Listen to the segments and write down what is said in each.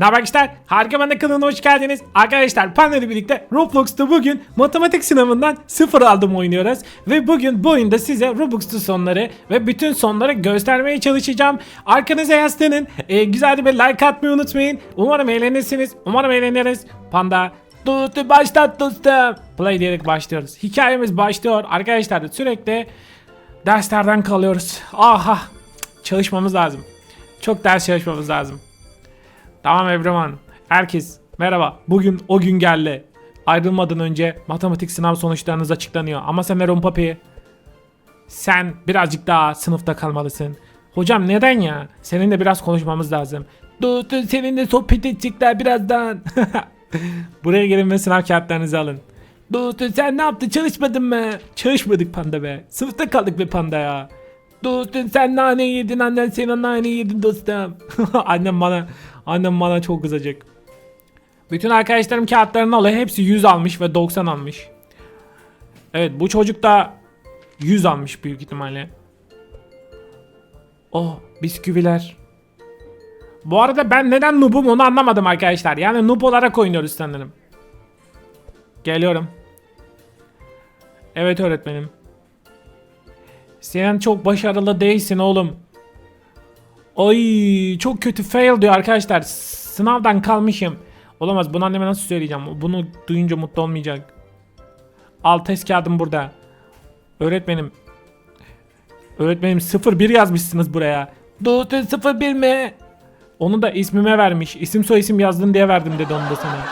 Ne haber arkadaşlar? Harika Banda kanalına hoş geldiniz. Arkadaşlar Panda ile birlikte Roblox'ta bugün matematik sınavından sıfır aldım oynuyoruz. Ve bugün bu oyunda size Robux'tu sonları ve bütün sonları göstermeye çalışacağım. Arkanıza yaslanın. Ee, güzel bir like atmayı unutmayın. Umarım eğlenirsiniz. Umarım eğleniriz. Panda Dostum başlat dostum. Play diyerek başlıyoruz. Hikayemiz başlıyor. Arkadaşlar sürekli derslerden kalıyoruz. Aha çalışmamız lazım. Çok ders çalışmamız lazım. Tamam everyone. Herkes merhaba. Bugün o gün geldi. Ayrılmadan önce matematik sınav sonuçlarınız açıklanıyor. Ama sen Meron Papi sen birazcık daha sınıfta kalmalısın. Hocam neden ya? Seninle biraz konuşmamız lazım. Dostum seninle sohbet edecekler birazdan. Buraya gelin ve sınav kağıtlarınızı alın. Dostum sen ne yaptın çalışmadın mı? Çalışmadık panda be. Sınıfta kaldık be panda ya. Dostum sen nane yedin annen senin nane yedin dostum. annem bana annem bana çok kızacak. Bütün arkadaşlarım kağıtlarını alıyor. Hepsi 100 almış ve 90 almış. Evet bu çocuk da 100 almış büyük ihtimalle. Oh bisküviler. Bu arada ben neden noob'um onu anlamadım arkadaşlar. Yani noob olarak oynuyoruz sanırım. Geliyorum. Evet öğretmenim. Sen çok başarılı değilsin oğlum. Ay çok kötü fail diyor arkadaşlar. Sınavdan kalmışım. Olamaz bunu anneme nasıl söyleyeceğim? Bunu duyunca mutlu olmayacak. Al test kağıdım burada. Öğretmenim. Öğretmenim 01 yazmışsınız buraya. Doğru 01 mi? Onu da ismime vermiş. İsim soy isim yazdın diye verdim dedi onu da sana.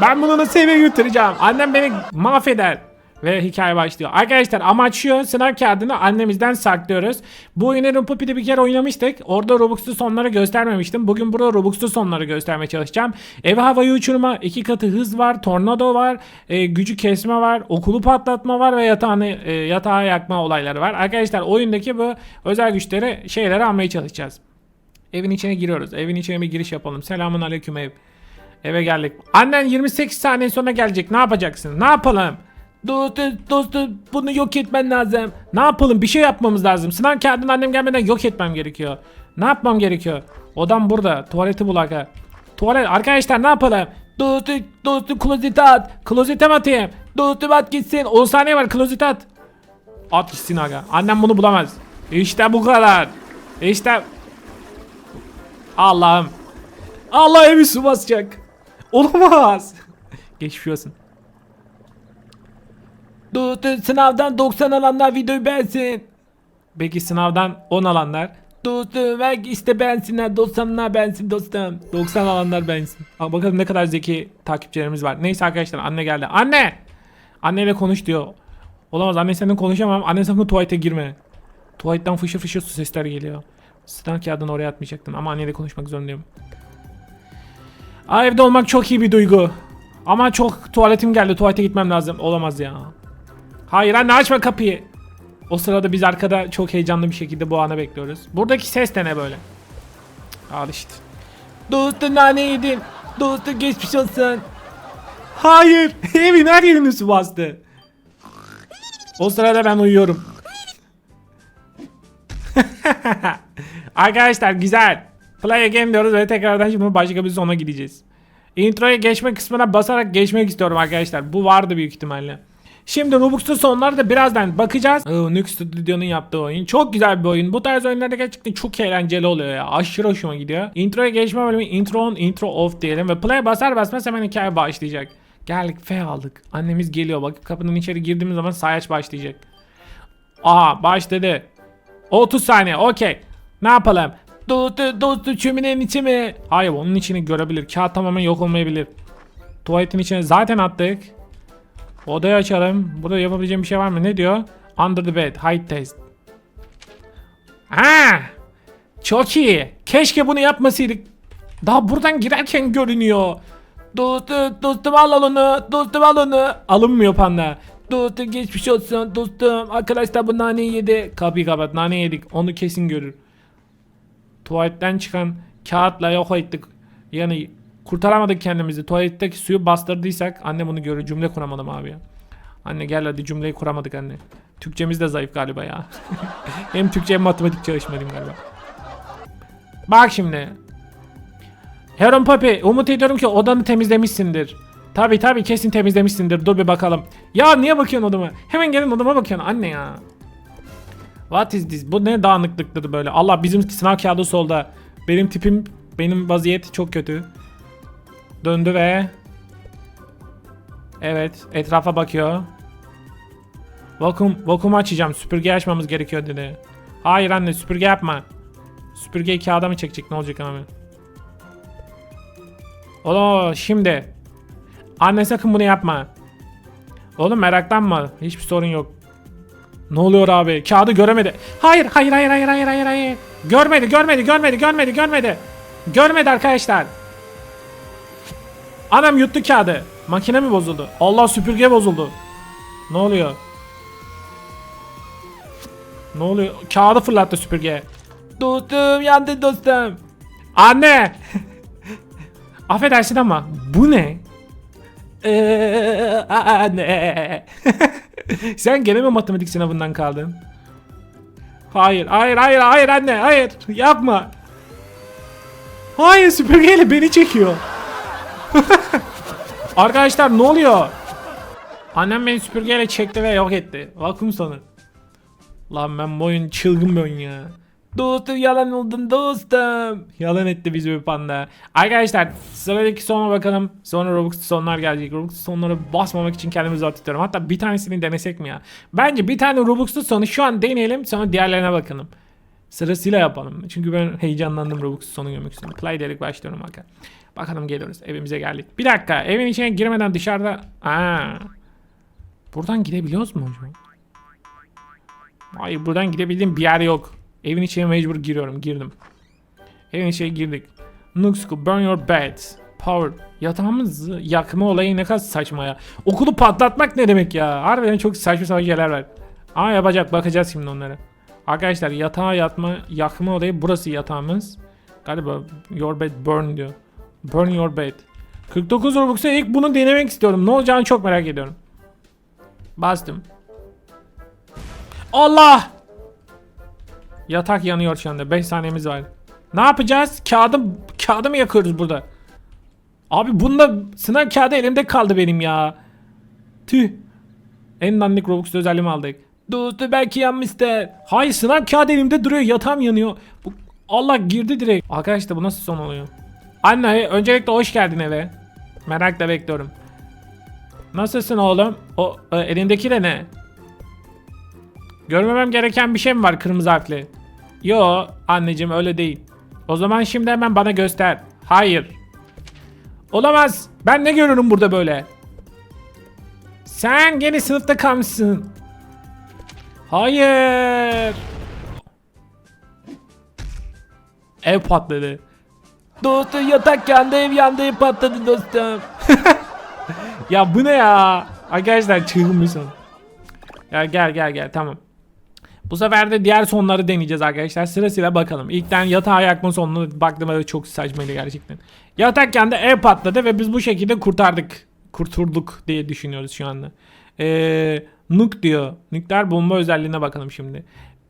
Ben bunu nasıl eve götüreceğim? Annem beni mahveder. Ve hikaye başlıyor. Arkadaşlar amaç şu sınav kağıdını annemizden saklıyoruz. Bu oyunu Rumpupi'de bir kere oynamıştık. Orada Robux'lu sonları göstermemiştim. Bugün burada Robux'lu sonları göstermeye çalışacağım. Eve havayı uçurma, iki katı hız var, tornado var, e, gücü kesme var, okulu patlatma var ve yatağını e, yatağı yakma olayları var. Arkadaşlar oyundaki bu özel güçleri şeyleri almaya çalışacağız. Evin içine giriyoruz. Evin içine bir giriş yapalım. Selamun aleyküm ev. Eve geldik. Annen 28 saniye sonra gelecek. Ne yapacaksın? Ne yapalım? Dostum, dostum bunu yok etmen lazım. Ne yapalım? Bir şey yapmamız lazım. Sınav kağıdını annem gelmeden yok etmem gerekiyor. Ne yapmam gerekiyor? Odam burada. Tuvaleti bul aga. Tuvalet. Arkadaşlar ne yapalım? Dostum, dostum klozete at. Klozete mi atayım? Dostum at gitsin. 10 saniye var klozete at. At gitsin aga. Annem bunu bulamaz. İşte bu kadar. İşte Allah'ım. Allah evi su basacak. Olamaz. Geçmiş olsun. Dostum sınavdan 90 alanlar videoyu beğensin. Peki sınavdan 10 alanlar. Dostum belki işte beğensinler 90'lar beğensin dostum. 90 alanlar beğensin. Aa, bakalım ne kadar zeki takipçilerimiz var. Neyse arkadaşlar anne geldi. Anne! Anneyle konuş diyor. Olamaz anne seninle konuşamam. Anne sakın tuvalete girme. Tuvaletten fışır fışır su sesler geliyor. Sınav kağıdını oraya atmayacaktım ama anneyle konuşmak zorundayım. Aa, evde olmak çok iyi bir duygu. Ama çok tuvaletim geldi. Tuvalete gitmem lazım. Olamaz ya. Hayır anne açma kapıyı. O sırada biz arkada çok heyecanlı bir şekilde bu anı bekliyoruz. Buradaki ses de ne böyle? Al işte. Dostum nane yedin. Dostum geçmiş olsun. Hayır. Evin her yerini su bastı. O sırada ben uyuyorum. Arkadaşlar güzel. Play again diyoruz ve tekrardan şimdi başka bir sona gideceğiz. Introya geçme kısmına basarak geçmek istiyorum arkadaşlar. Bu vardı büyük ihtimalle. Şimdi Robux'un sonları da birazdan bakacağız. Oh, Nux Studio'nun yaptığı oyun. Çok güzel bir oyun. Bu tarz oyunlarda gerçekten çok eğlenceli oluyor ya. Aşırı hoşuma gidiyor. Introya geçme bölümü intro on, intro off diyelim. Ve play basar basmaz hemen hikaye başlayacak. Geldik F aldık. Annemiz geliyor. Bak kapının içeri girdiğimiz zaman sayaç başlayacak. Aha başladı. 30 saniye okey. Ne yapalım? Dostu dostu çöminenin içi mi? Hayır onun içini görebilir. Kağıt tamamen yok olmayabilir. Tuvaletin içine zaten attık. Odayı açalım. Burada yapabileceğim bir şey var mı? Ne diyor? Under the bed. Height test. Ha! Çok iyi. Keşke bunu yapmasaydık. Daha buradan girerken görünüyor. Dostum, dostum al onu. Dostum al onu. Alınmıyor panda. Dostum geçmiş olsun. Dostum arkadaşlar bu naneyi yedi. Kapıyı kapat. Nane yedik. Onu kesin görür. Tuvaletten çıkan kağıtla yok ettik. Yani kurtaramadık kendimizi. Tuvaletteki suyu bastırdıysak anne bunu görür. Cümle kuramadım abi ya. Anne gel hadi cümleyi kuramadık anne. Türkçemiz de zayıf galiba ya. hem Türkçe hem matematik çalışmalıyım galiba. Bak şimdi. Heron Papi umut ediyorum ki odanı temizlemişsindir. Tabi tabi kesin temizlemişsindir. Dur bir bakalım. Ya niye bakıyorsun odama? Hemen gelin odama bakıyorsun anne ya. What is this? Bu ne dağınıklıktır böyle? Allah bizim sınav kağıdı solda. Benim tipim, benim vaziyet çok kötü. Döndü ve... Evet, etrafa bakıyor. Vakum, vakum açacağım. Süpürge açmamız gerekiyor dedi. Hayır anne süpürge yapma. Süpürgeyi kağıda mı çekecek ne olacak abi? Oğlum şimdi. Anne sakın bunu yapma. Oğlum meraklanma. Hiçbir sorun yok. Ne oluyor abi? Kağıdı göremedi. Hayır, hayır, hayır, hayır, hayır, hayır, hayır. Görmedi, görmedi, görmedi, görmedi, görmedi. Görmedi arkadaşlar. Anam yuttu kağıdı. Makine mi bozuldu? Allah süpürge bozuldu. Ne oluyor? Ne oluyor? Kağıdı fırlattı süpürge. Dostum yandı dostum. Anne. Affedersin ama bu ne? Ee, anne. Sen gene mi matematik sınavından kaldın? Hayır, hayır, hayır, hayır anne, hayır. Yapma. Hayır, süpürgeyle beni çekiyor. Arkadaşlar ne oluyor? Annem beni süpürgeyle çekti ve yok etti. Vakum sonu. Lan ben bu oyun çılgın bir oyun ya. Dostum yalan oldun dostum. Yalan etti bizi bir panda. Arkadaşlar sıradaki sona bakalım. Sonra Robux sonlar gelecek. Robux sonları basmamak için kendimi zor tutuyorum. Hatta bir tanesini denesek mi ya? Bence bir tane Robux'lu sonu şu an deneyelim. Sonra diğerlerine bakalım. Sırasıyla yapalım. Çünkü ben heyecanlandım Robux'lu sonu görmek istiyorum. Play diyerek başlıyorum bakalım. Bakalım geliyoruz. Evimize geldik. Bir dakika. Evin içine girmeden dışarıda... Aa. Buradan gidebiliyoruz mu hocam? Hayır buradan gidebildiğim bir yer yok. Evin içine mecbur giriyorum. Girdim. Evin içine girdik. Nuxku burn your bed. Power. Yatağımızı yakma olayı ne kadar saçma ya. Okulu patlatmak ne demek ya? Harbiden çok saçma sapan şeyler var. Ama yapacak bakacağız şimdi onlara. Arkadaşlar yatağa yatma yakma olayı burası yatağımız. Galiba your bed burn diyor. Burn your bed. 49 Robux'a ilk bunu denemek istiyorum. Ne olacağını çok merak ediyorum. Bastım. Allah! Yatak yanıyor şu anda. 5 saniyemiz var. Ne yapacağız? Kağıdı, kağıdı mı yakıyoruz burada? Abi bunda sınav kağıdı elimde kaldı benim ya. Tüh. En dandik Robux özelliğimi aldık. Dostu belki yanmıştır. Hayır sınav kağıdı elimde duruyor. Yatağım yanıyor. Bu, Allah girdi direkt. Arkadaşlar bu nasıl son oluyor? Anne öncelikle hoş geldin eve. Merakla bekliyorum. Nasılsın oğlum? O e, elindeki de ne? Görmemem gereken bir şey mi var kırmızı harfli? Yo anneciğim öyle değil. O zaman şimdi hemen bana göster. Hayır. Olamaz. Ben ne görüyorum burada böyle? Sen gene sınıfta kalmışsın. Hayır. Ev patladı. Dostum yatak yandı ev yandı ev patladı dostum. ya bu ne ya? Arkadaşlar son. Ya gel gel gel tamam. Bu sefer de diğer sonları deneyeceğiz arkadaşlar. Sırasıyla bakalım. İlkten yatağa yakma sonunu baktım evet çok saçmaydı gerçekten. Yatak yandı ev patladı ve biz bu şekilde kurtardık. Kurtulduk diye düşünüyoruz şu anda. Ee, Nuk diyor. Nükleer bomba özelliğine bakalım şimdi.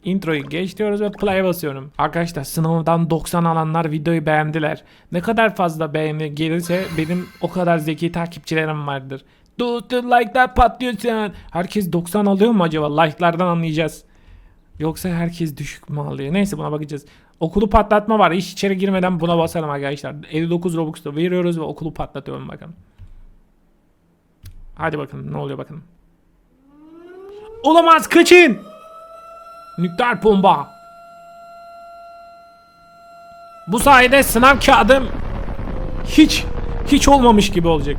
Introyu geç diyoruz ve play basıyorum. Arkadaşlar sınavdan 90 alanlar videoyu beğendiler. Ne kadar fazla beğeni gelirse benim o kadar zeki takipçilerim vardır. Dostum like'lar patlıyor an. Herkes 90 alıyor mu acaba? Like'lardan anlayacağız. Yoksa herkes düşük mü alıyor? Neyse buna bakacağız. Okulu patlatma var. Hiç içeri girmeden buna basalım arkadaşlar. 59 Robux da veriyoruz ve okulu patlatıyorum bakalım. Hadi bakalım ne oluyor bakalım. Olamaz kaçın. Nükleer bomba. Bu sayede sınav kağıdım hiç hiç olmamış gibi olacak.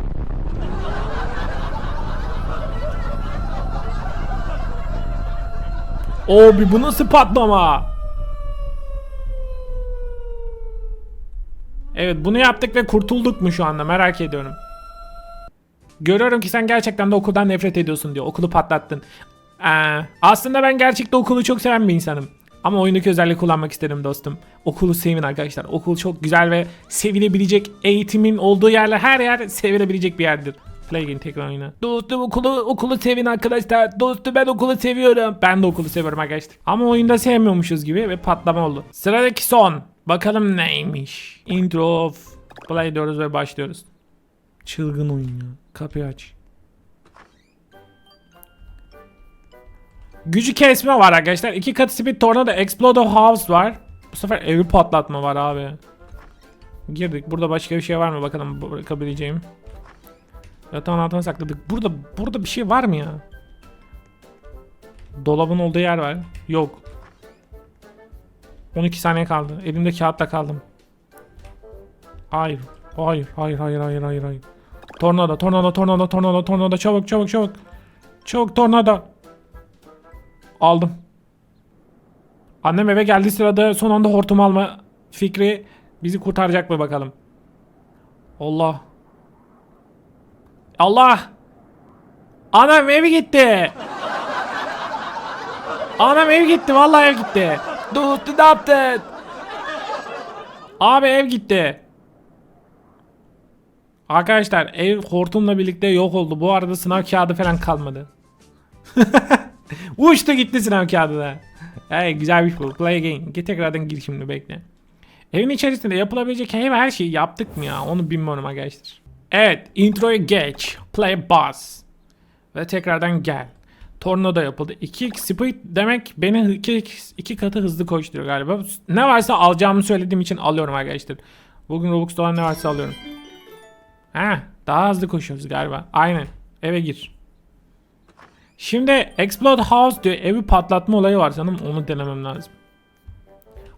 Abi bu nasıl patlama? Evet bunu yaptık ve kurtulduk mu şu anda merak ediyorum. Görüyorum ki sen gerçekten de okuldan nefret ediyorsun diyor. Okulu patlattın. Ee, aslında ben gerçekten okulu çok seven bir insanım. Ama oyundaki özelliği kullanmak istedim dostum. Okulu sevin arkadaşlar. Okul çok güzel ve sevilebilecek eğitimin olduğu yerler her yer sevilebilecek bir yerdir. Plague'in tekrar oyna. Dostum okulu okulu sevin arkadaşlar. Dostum ben okulu seviyorum. Ben de okulu seviyorum arkadaşlar. Ama oyunda sevmiyormuşuz gibi ve patlama oldu. Sıradaki son. Bakalım neymiş. Intro of Play diyoruz ve başlıyoruz. Çılgın oyun ya. Kapıyı aç. Gücü kesme var arkadaşlar. İki katı speed tornado explode house var. Bu sefer evi patlatma var abi. Girdik. Burada başka bir şey var mı bakalım bırakabileceğim. Yatağın altına sakladık. Burada burada bir şey var mı ya? Dolabın olduğu yer var. Yok. 12 saniye kaldı. Elimde kağıtla kaldım. Hayır. Hayır. Hayır. Hayır. Hayır. Hayır. Hayır. Tornado. Tornado. Tornado. Tornado. Tornado. Çabuk. Çabuk. Çabuk. Çabuk. Tornado. Aldım. Annem eve geldiği sırada son anda hortum alma fikri bizi kurtaracak mı bakalım. Allah. Allah. Anam ev gitti. Anam ev gitti. Vallahi ev gitti. Dur, ne yaptın? Abi ev gitti. Arkadaşlar ev hortumla birlikte yok oldu. Bu arada sınav kağıdı falan kalmadı. Uçtu gitti sınav kağıdı da. Hey, güzelmiş bu. Play again. Git tekrardan gir şimdi bekle. Evin içerisinde yapılabilecek her, şeyi yaptık mı ya? Onu bilmiyorum arkadaşlar. Evet. Introya geç. Play bus. Ve tekrardan gel. Tornado yapıldı. 2 speed demek beni iki, iki katı hızlı koşturuyor galiba. Ne varsa alacağımı söylediğim için alıyorum arkadaşlar. Bugün Robux'ta olan ne varsa alıyorum. Ha, daha hızlı koşuyoruz galiba. Aynen. Eve gir. Şimdi Explode House diyor. Evi patlatma olayı var sanırım. Onu denemem lazım.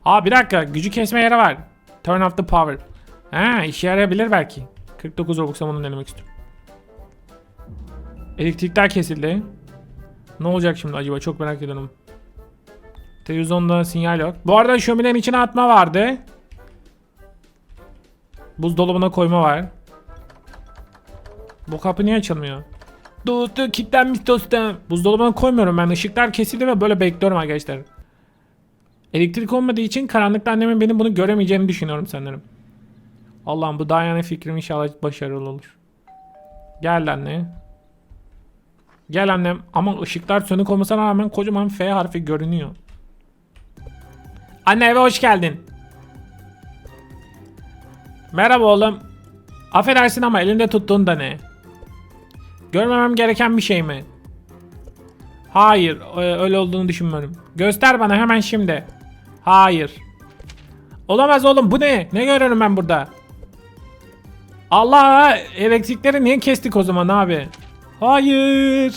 Aa bir dakika. Gücü kesme yeri var. Turn off the power. Ha işe yarayabilir belki. 49 Robux'a onu denemek istiyorum. Elektrikler kesildi. Ne olacak şimdi acaba? Çok merak ediyorum. Televizyonda sinyal yok. Bu arada şöminenin içine atma vardı. Buzdolabına koyma var. Bu kapı niye açılmıyor? Dostu kilitlenmiş dostum. Buzdolabına koymuyorum ben. Işıklar kesildi ve böyle bekliyorum arkadaşlar. Elektrik olmadığı için karanlıkta annemin benim bunu göremeyeceğini düşünüyorum sanırım. Allah'ım bu Diana fikrim inşallah başarılı olur. Gel anne. Gel annem. Ama ışıklar sönük olmasına rağmen kocaman F harfi görünüyor. Anne eve hoş geldin. Merhaba oğlum. Affedersin ama elinde tuttuğun da ne? Görmemem gereken bir şey mi? Hayır, ö- öyle olduğunu düşünmüyorum. Göster bana hemen şimdi. Hayır. Olamaz oğlum bu ne? Ne görüyorum ben burada? Allah elektrikleri niye kestik o zaman abi? Hayır.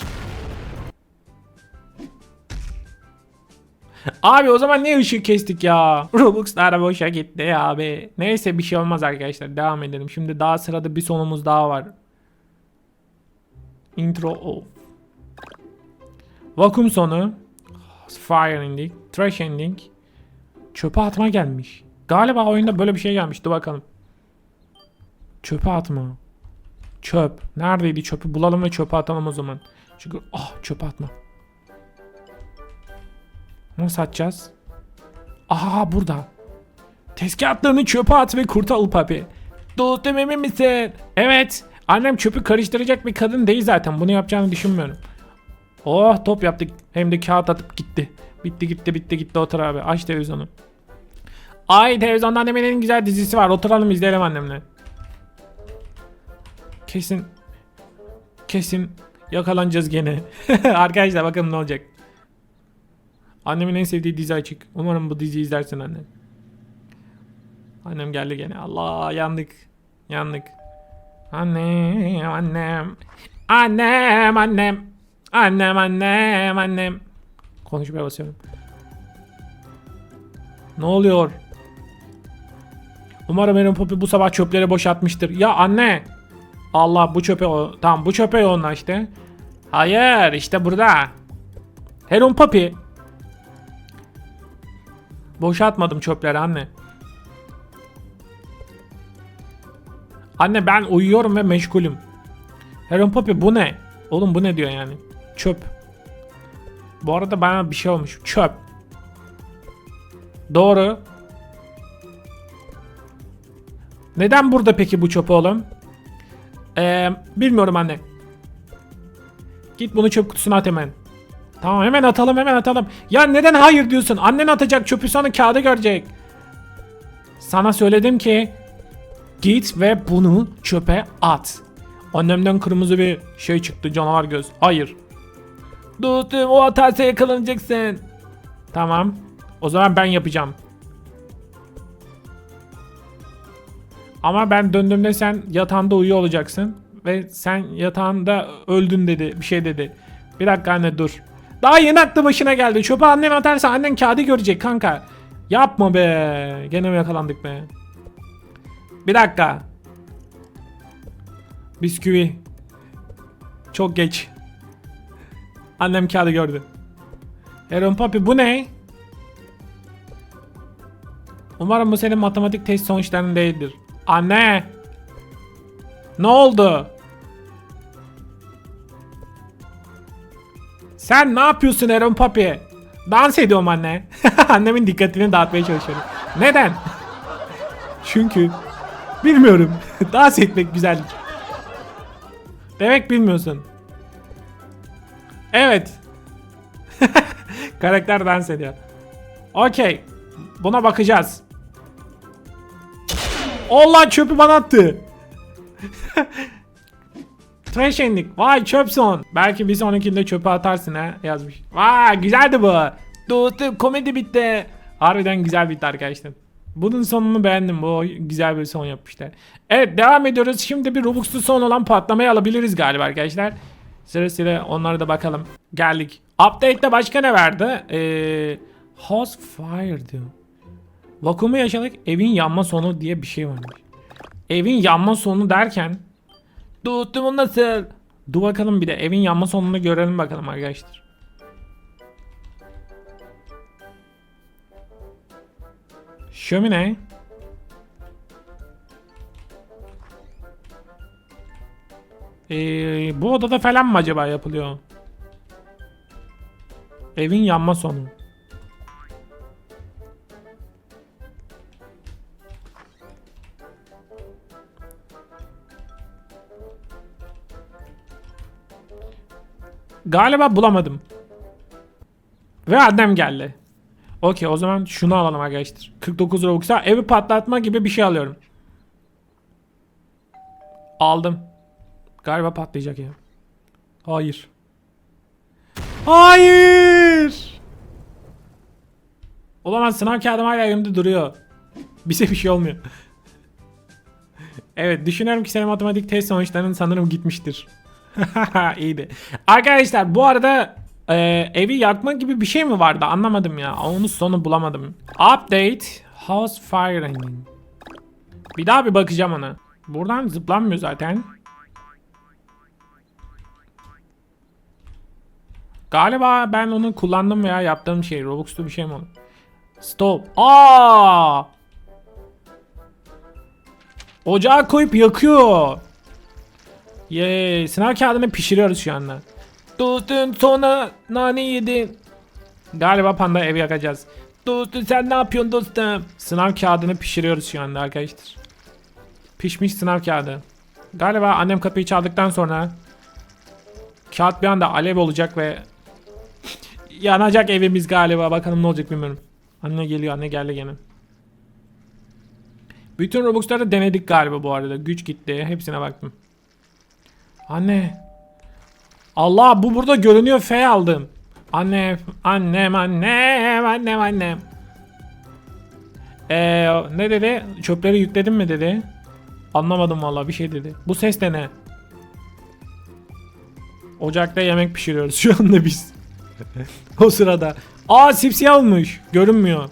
Abi o zaman niye ışığı kestik ya? Robux'lar boşa gitti abi. Neyse bir şey olmaz arkadaşlar. Devam edelim. Şimdi daha sırada bir sonumuz daha var. Intro off. Vakum sonu. Fire ending. Trash ending. Çöpe atma gelmiş. Galiba oyunda böyle bir şey gelmişti bakalım. Çöpe atma. Çöp. Neredeydi çöpü bulalım ve çöpe atalım o zaman. Çünkü ah çöpe atma. Nasıl atacağız? Aha burada. Tezgahlarını çöpe at ve kurtul papi. Dostum emin misin? Evet. Annem çöpü karıştıracak bir kadın değil zaten. Bunu yapacağını düşünmüyorum. Oh top yaptık. Hem de kağıt atıp gitti. Bitti gitti bitti gitti otur abi. Aç televizyonu. Ay televizyonda annemin en güzel dizisi var. Oturalım izleyelim annemle. Kesin. Kesin yakalanacağız gene. Arkadaşlar bakalım ne olacak. Annemin en sevdiği dizi açık. Umarım bu diziyi izlersin anne. Annem geldi gene. Allah yandık. Yandık. Annem annem. Annem annem. Annem annem annem. Konuşmaya basıyorum. Ne oluyor? Umarım Aaron Poppy bu sabah çöpleri boşaltmıştır. Ya anne. Allah bu çöpe o. Tamam bu çöpe yoğunla işte. Hayır işte burada. Heron Poppy. Boşaltmadım çöpleri anne. Anne ben uyuyorum ve meşgulüm. Heron Poppy bu ne? Oğlum bu ne diyor yani? Çöp. Bu arada bana bir şey olmuş. Çöp. Doğru. Neden burada peki bu çöp oğlum? Ee, bilmiyorum anne. Git bunu çöp kutusuna at hemen. Tamam hemen atalım hemen atalım. Ya neden hayır diyorsun? Annen atacak çöpü sonra kağıdı görecek. Sana söyledim ki Git ve bunu çöpe at. Annemden kırmızı bir şey çıktı canavar göz. Hayır. Dostum o atarsa yakalanacaksın. Tamam. O zaman ben yapacağım. Ama ben döndüğümde sen yatağında uyuyor olacaksın. Ve sen yatağında öldün dedi. Bir şey dedi. Bir dakika anne dur. Daha yeni aklı başına geldi. Çöpe annen atarsa annen kağıdı görecek kanka. Yapma be. Gene mi yakalandık be? Bir dakika. Bisküvi. Çok geç. Annem kağıdı gördü. Aaron Papi bu ne? Umarım bu senin matematik test sonuçların değildir. Anne! Ne oldu? Sen ne yapıyorsun Aaron Papi? Dans ediyorum anne. Annemin dikkatini dağıtmaya çalışıyorum. Neden? Çünkü bilmiyorum. Dans etmek güzellik. Demek bilmiyorsun. Evet. Karakter dans ediyor. Okey. Buna bakacağız. Allah çöpü bana attı. Trash ending. Vay çöp son. Belki bir sonrakinde çöpe atarsın ha yazmış. Vay güzeldi bu. Dostum komedi bitti. Harbiden güzel bitti arkadaşlar. Bunun sonunu beğendim. Bu güzel bir son yapmışlar. Evet devam ediyoruz. Şimdi bir Robux'lu son olan patlamayı alabiliriz galiba arkadaşlar. Sırasıyla onlara da bakalım. Geldik. Update'te başka ne verdi? Ee, House Fire diyor. Vakumu yaşadık evin yanma sonu diye bir şey varmış. Evin yanma sonu derken Dostum nasıl? Dur bakalım bir de evin yanma sonunu görelim bakalım arkadaşlar. Şömine. Ee, bu odada falan mı acaba yapılıyor? Evin yanma sonu. Galiba bulamadım. Ve annem geldi. Okey o zaman şunu alalım arkadaşlar. 49 Robux'a evi patlatma gibi bir şey alıyorum. Aldım. Galiba patlayacak ya. Hayır. Hayır. Olamaz sınav kağıdım hala elimde duruyor. Bize bir şey olmuyor. evet düşünüyorum ki senin matematik test sonuçların sanırım gitmiştir. İyiydi. Arkadaşlar bu arada e, evi yakma gibi bir şey mi vardı anlamadım ya. Onun sonu bulamadım. Update House Firing. Bir daha bir bakacağım ona. Buradan zıplanmıyor zaten. Galiba ben onu kullandım veya yaptığım şey Robux'lu bir şey mi oldu? Stop. Aa! Ocağa koyup yakıyor. Yeee sınav kağıdını pişiriyoruz şu anda. Dostum sonra nane yedin. Galiba panda ev yakacağız. Dostum sen ne yapıyorsun dostum? Sınav kağıdını pişiriyoruz şu anda arkadaşlar. Pişmiş sınav kağıdı. Galiba annem kapıyı çaldıktan sonra kağıt bir anda alev olacak ve yanacak evimiz galiba. Bakalım ne olacak bilmiyorum. Anne geliyor anne geldi gene. Bütün Robux'ları denedik galiba bu arada. Güç gitti. Hepsine baktım. Anne. Allah bu burada görünüyor F aldım. Annem, annem, annem, annem, annem. Ee, ne dedi? Çöpleri yükledin mi dedi. Anlamadım valla bir şey dedi. Bu ses de ne? Ocakta yemek pişiriyoruz şu anda biz. o sırada. Aa sipsiyah olmuş. Görünmüyor.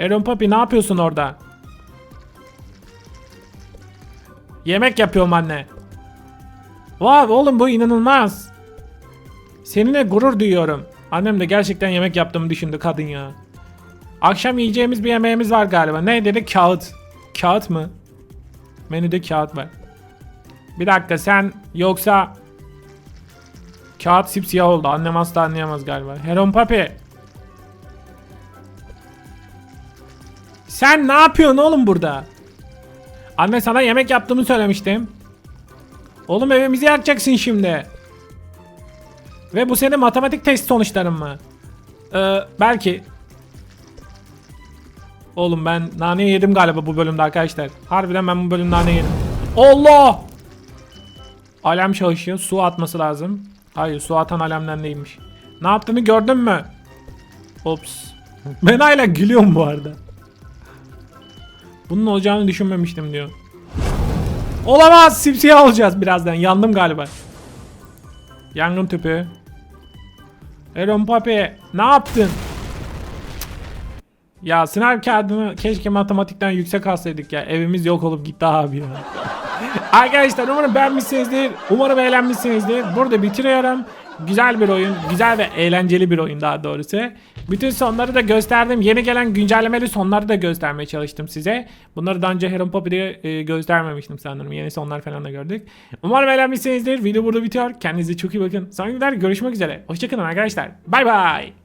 Aaron Papi ne yapıyorsun orada? Yemek yapıyorum anne. Vay oğlum bu inanılmaz. Seninle gurur duyuyorum. Annem de gerçekten yemek yaptığımı düşündü kadın ya. Akşam yiyeceğimiz bir yemeğimiz var galiba. Ne dedi? Kağıt. Kağıt mı? Menüde kağıt var. Bir dakika sen yoksa kağıt sipsiyah oldu. Annem asla anlayamaz galiba. Heron Papi. Sen ne yapıyorsun oğlum burada? Anne sana yemek yaptığımı söylemiştim. Oğlum evimizi yakacaksın şimdi. Ve bu senin matematik test sonuçların mı? Ee, belki. Oğlum ben nane yedim galiba bu bölümde arkadaşlar. Harbiden ben bu bölümde nane yedim. Allah! Alem çalışıyor. Su atması lazım. Hayır su atan alemden değilmiş. Ne yaptığını gördün mü? Ops. Ben hala gülüyorum bu arada. Bunun olacağını düşünmemiştim diyor. Olamaz. Simsiyah olacağız birazdan. Yandım galiba. Yangın tüpü. Eron Papi ne yaptın? Ya sınav kağıdını keşke matematikten yüksek alsaydık ya. Evimiz yok olup gitti abi ya. Arkadaşlar umarım beğenmişsinizdir. Umarım eğlenmişsinizdir. Burada bitiriyorum. Güzel bir oyun. Güzel ve eğlenceli bir oyun daha doğrusu. Bütün sonları da gösterdim. Yeni gelen güncellemeli sonları da göstermeye çalıştım size. Bunları daha önce Heron Poppy'de göstermemiştim sanırım. Yeni sonlar falan da gördük. Umarım eğlenmişsinizdir. Video burada bitiyor. Kendinize çok iyi bakın. Sonraki videolarda görüşmek üzere. Hoşçakalın arkadaşlar. Bay bay.